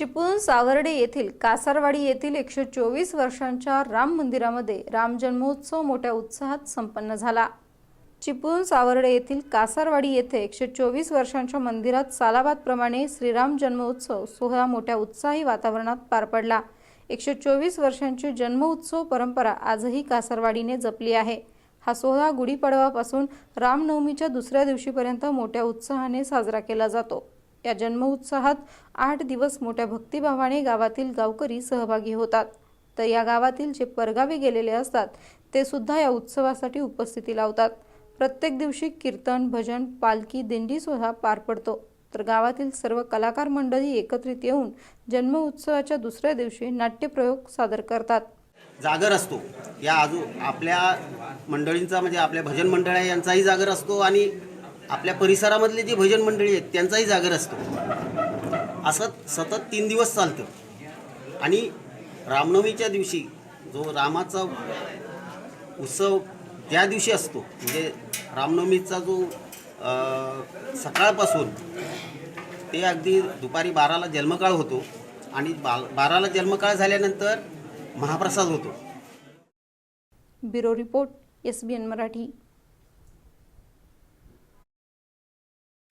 चिपळूण सावर्डे येथील कासारवाडी येथील एकशे चोवीस वर्षांच्या राम मंदिरामध्ये राम जन्मोत्सव मोठ्या उत्साहात संपन्न झाला. चिपळूण सावर्डे येथील कासारवाडी येथे एकशे चोवीस वर्षांच्या मंदिरात सालाबादप्रमाणे श्रीराम जन्मोत्सव सोहळा मोठ्या उत्साही वातावरणात पार पडला. एकशे चोवीस वर्षांची जन्मोत्सव परंपरा आजही कासारवाडीने जपली आहे. हा सोहळा गुढीपाडवापासून रामनवमीच्या दुसऱ्या दिवशीपर्यंत मोठ्या उत्साहाने साजरा केला जातो. या जन्मोत्साहात आठ दिवस मोठ्या भक्तिभावाने गावातील गावकरी सहभागी होतात. तर या गावातील जे परगावी गेलेले असतात ते सुद्धा या उत्सवासाठी उपस्थिती लावतात. प्रत्येक दिवशी कीर्तन भजन पालखी दिंडी सुद्धा पार पडतो. तर गावातील सर्व कलाकार मंडळी एकत्रित येऊन जन्म उत्सवाच्या दुसऱ्या दिवशी नाट्यप्रयोग सादर करतात. जागर असतो. या आजू आपल्या मंडळींचा म्हणजे आपल्या भजन मंडळ यांचाही जागर असतो आणि आपल्या परिसरामधले जे भजन मंडळी आहेत त्यांचाही जागर असतो. असं सतत तीन दिवस चालतं. आणि रामनवमीच्या दिवशी जो रामाचा उत्सव त्या दिवशी असतो म्हणजे रामनवमीचा जो सकाळपासून ते अगदी दुपारी बाराला जन्मकाळ होतो आणि बा बाराला जन्मकाळ झाल्यानंतर महाप्रसाद होतो. Bureau report S B N Marathi.